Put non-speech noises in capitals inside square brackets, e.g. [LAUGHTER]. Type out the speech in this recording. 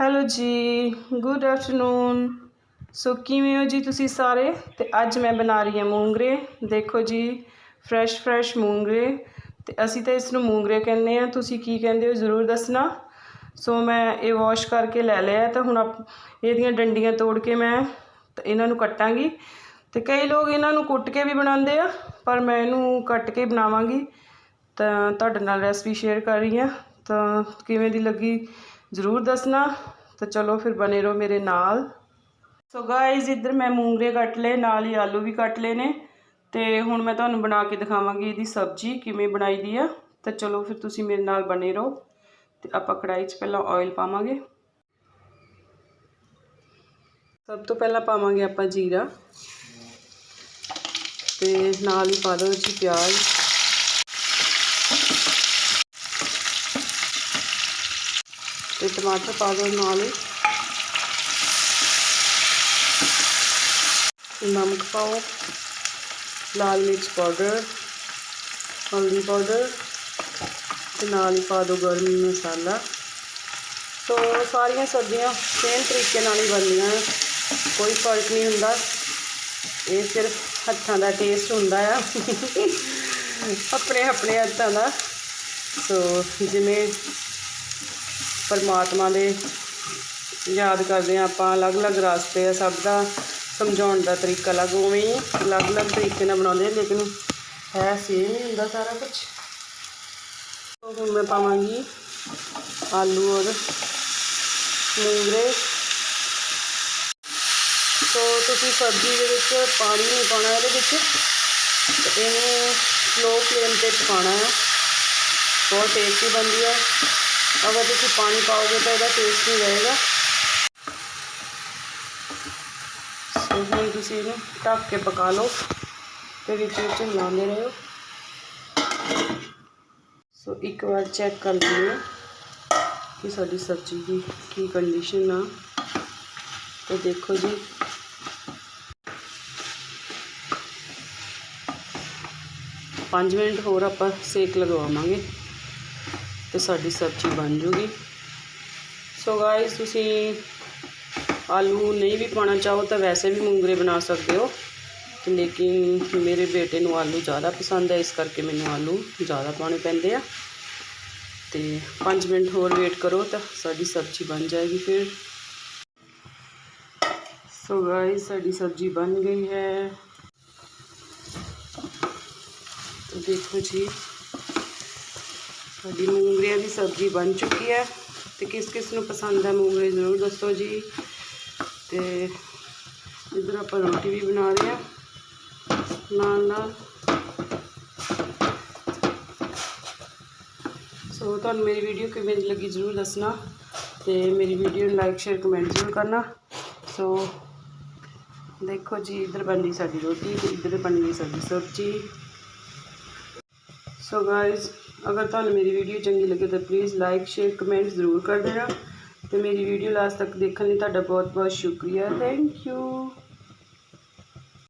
Hello ਜੀ, good afternoon. ਸੋ ਕਿਵੇਂ ਹੋ ਜੀ ਤੁਸੀਂ ਸਾਰੇ? ਤੇ ਅੱਜ ਮੈਂ ਬਣਾ ਰਹੀ ਹਾਂ ਮੂੰਗਰੇ। ਦੇਖੋ ਜੀ, ਫਰੈਸ਼ ਫਰੈਸ਼ ਮੂੰਗਰੇ। ਤੇ ਅਸੀਂ ਤਾਂ ਇਸ ਨੂੰ ਮੂੰਗਰੇ ਕਹਿੰਦੇ ਆ ਤੁਸੀਂ ਕੀ ਕਹਿੰਦੇ ਹੋ? ਜ਼ਰੂਰ ਦੱਸਣਾ। ਸੋ ਮੈਂ ਇਹ ਵਾਸ਼ ਕਰਕੇ ਲੈ ਲਿਆ ਤਾਂ ਹੁਣ ਆਪ- ਇਹਦੀਆਂ ਡੰਡੀਆਂ ਤੋੜ ਕੇ ਮੈਂ ਇਹਨਾਂ ਨੂੰ ਕੱਟਾਂਗੀ। ਤੇ ਕਈ ਲੋਕ ਇਹਨਾਂ ਨੂੰ ਕੁੱਟ ਕੇ ਵੀ ਬਣਾਉਂਦੇ ਆ। ਪਰ ਮੈਂ ਇਹਨੂੰ ਕੱਟ ਕੇ ਬਣਾਵਾਂਗੀ। ਤਾਂ ਤੁਹਾਡੇ ਨਾਲ ਰੈਸਪੀ ਸ਼ੇਅਰ ਕਰ ਰਹੀ ਹਾਂ। ਤਾਂ ਕਿਵੇਂ ਦੀ ਲੱਗੀ? ਜ਼ਰੂਰ ਦੱਸਣਾ। ਤਾਂ ਚਲੋ ਫਿਰ ਬਨੇ ਰਹੋ ਮੇਰੇ ਨਾਲ। ਸੋ ਗਾਇਜ਼ ਇੱਧਰ ਮੈਂ ਮੂੰਗਰੇ ਕੱਟ ਲਏ, ਨਾਲ ਹੀ ਆਲੂ ਵੀ ਕੱਟ ਲਏ ਨੇ। ਤੇ ਹੁਣ ਮੈਂ ਤੁਹਾਨੂੰ ਬਣਾ ਕੇ ਦਿਖਾਵਾਂਗੀ ਇਹਦੀ ਸਬਜ਼ੀ, ਕਿਵੇਂ ਬਣਾਈ ਦੀ ਆ। ਤਾਂ ਚਲੋ ਫਿਰ ਤੁਸੀਂ ਮੇਰੇ ਨਾਲ ਬਨੇ ਰਹੋ। ਤੇ ਆਪਾਂ ਕੜਾਈ 'ਚ ਪਹਿਲਾਂ ਆਇਲ ਪਾਵਾਂਗੇ। ਸਭ ਤੋਂ ਪਹਿਲਾਂ ਪਾਵਾਂਗੇ ਆਪਾਂ ਜੀਰਾ। ਤੇ ਨਾਲ ਹੀ ਪਾ ਦਿਓ ਜੀ ਪਿਆਜ਼। ਤੇ ਟਮਾਟਰ ਪਾ ਦੋ ਨਾਲ ਹੀ। ਨਮਕ ਪਾਓ। ਲਾਲ ਮਿਰਚ ਪਾਊਡਰ, ਹਲਦੀ ਪਾਊਡਰ ਤੇ ਨਾਲ ਹੀ ਪਾ ਦਿਓ ਗਰਮ ਮਸਾਲਾ। ਸੋ ਸਾਰੀਆਂ ਸਬਜ਼ੀਆਂ ਸੇਮ ਤਰੀਕੇ ਨਾਲ ਹੀ ਬਣਦੀਆਂ ਕੋਈ ਫ਼ਰਕ ਨਹੀਂ ਹੁੰਦਾ। ਇਹ ਸਿਰਫ ਹੱਥਾਂ ਦਾ ਟੇਸਟ ਹੁੰਦਾ ਆ। [LAUGHS] ਆਪਣੇ ਆਪਣੇ ਹੱਥਾਂ ਦਾ। ਸੋ ਜਿਵੇਂ ਪਰਮਾਤਮਾ ਦੇ ਯਾਦ ਕਰਦੇ ਆ ਆਪਾਂ, ਅਲੱਗ-ਅਲੱਗ ਰਸਤੇ ਆ, ਸਭ ਦਾ ਸਮਝਾਉਣ ਦਾ ਤਰੀਕਾ ਅਲੱਗ, ਉਵੇਂ ਹੀ ਅਲੱਗ-ਅਲੱਗ ਤਰੀਕੇ ਨਾਲ ਬਣਾਉਂਦੇ ਆ, ਲੇਕਿਨ ਹੈ ਸੇਮ ਹੀ ਹੁੰਦਾ ਸਾਰਾ ਕੁਝ ਹੁਣ ਮੈਂ ਪਾਵਾਂਗੀ ਆਲੂ ਔਰ ਮੂੰਗਰੇ। ਸੋ ਤੁਸੀਂ ਸਬਜ਼ੀ ਦੇ ਵਿੱਚ ਪਾਣੀ ਨਹੀਂ ਪਾਉਣਾ, ਇਹਦੇ ਵਿੱਚ ਇਹਨੂੰ ਸਲੋ ਫਲੇਮ ਤੇ ਪਕਾਉਣਾ ਹੈ। ਬਹੁਤ ਟੇਸਟੀ ਬਣਦੀ ਹੈ। ਅਗਰ ਤੁਸੀਂ ਪਾਣੀ ਪਾਓਗੇ ਤਾਂ ਇਹਦਾ ਟੇਸਟ ਨਹੀਂ ਰਹੇਗਾ ਸੋ ਹੁਣ ਤੁਸੀਂ ਇਹਨੂੰ ਢੱਕ ਕੇ ਪਕਾ ਲਓ ਤੇ ਵਿੱਚ ਵਿੱਚ ਹਿਲਾਉਂਦੇ ਰਹੋ ਸੋ ਇੱਕ ਵਾਰ ਚੈੱਕ ਕਰ ਲਈਏ ਕਿ ਸਾਡੀ ਸਬਜ਼ੀ ਦੀ ਕੀ ਕੰਡੀਸ਼ਨ ਆ ਤੇ ਦੇਖੋ ਜੀ ਪੰਜ ਮਿੰਟ ਹੋਰ ਆਪਾਂ ਸੇਕ ਲਗਵਾਵਾਂਗੇ ਤੇ ਸਾਡੀ ਸਬਜ਼ੀ ਬਣ ਜੂਗੀ। ਸੋ ਗਾਇਸ ਤੁਸੀਂ ਆਲੂ ਨਹੀਂ ਵੀ ਪਾਉਣਾ ਚਾਹੋ ਤਾਂ ਵੈਸੇ ਵੀ ਮੂੰਗਰੇ ਬਣਾ ਸਕਦੇ ਹੋ। ਤੇ ਲੇਕਿਨ ਮੇਰੇ ਬੇਟੇ ਨੂੰ ਆਲੂ ਜ਼ਿਆਦਾ ਪਸੰਦ ਹੈ, ਇਸ ਕਰਕੇ ਮੈਨੂੰ ਆਲੂ ਜ਼ਿਆਦਾ ਪਾਉਣੇ ਪੈਂਦੇ ਆ। ਤੇ 5 ਮਿੰਟ ਹੋਰ ਵੇਟ ਕਰੋ ਤਾਂ ਸਾਡੀ ਸਬਜ਼ੀ ਬਣ ਜਾਏਗੀ ਫਿਰ। ਸੋ ਗਾਇਸ ਸਾਡੀ ਸਬਜ਼ੀ ਬਣ ਗਈ ਹੈ। तो ਦੇਖੋ ਜੀ ਸਾਡੀ ਮੂੰਗਰਿਆਂ ਦੀ ਸਬਜ਼ੀ ਬਣ ਚੁੱਕੀ ਹੈ ਤੇ ਕਿਸ ਕਿਸ ਨੂੰ ਪਸੰਦ ਹੈ ਮੂੰਗਰੇ ਜ਼ਰੂਰ ਦੱਸੋ ਜੀ। ਤੇ ਇਧਰ ਆਪਾਂ ਰੋਟੀ ਵੀ ਬਣਾ ਰਹੇ ਹਾਂ। ਨਾਲ ਨਾਲ। ਸੋ ਤੁਹਾਨੂੰ ਮੇਰੀ ਵੀਡੀਓ ਕਿਵੇਂ ਲੱਗੀ ਜ਼ਰੂਰ ਦੱਸਣਾ ਤੇ ਮੇਰੀ ਵੀਡੀਓ ਨੂੰ ਲਾਈਕ ਸ਼ੇਅਰ ਕਮੈਂਟ ਜ਼ਰੂਰ ਕਰਨਾ। ਸੋ ਦੇਖੋ ਜੀ, ਇਧਰ ਬਣੀ ਸਾਡੀ ਰੋਟੀ ਤੇ ਬਣ ਬਣੀ ਸਾਡੀ ਸਬਜ਼ੀ। ਸੋ ਗਾਇਜ਼ ਅਗਰ ਤੁਹਾਨੂੰ ਮੇਰੀ ਵੀਡੀਓ ਚੰਗੀ ਲੱਗੇ ਤਾਂ ਪਲੀਜ਼ ਲਾਈਕ ਸ਼ੇਅਰ ਕਮੈਂਟ ਜ਼ਰੂਰ ਕਰ ਦੇਣਾ ਤੇ ਮੇਰੀ ਵੀਡੀਓ ਲਾਸਟ ਤੱਕ ਦੇਖਣ ਲਈ ਤੁਹਾਡਾ ਬਹੁਤ ਬਹੁਤ ਸ਼ੁਕਰੀਆ। Thank you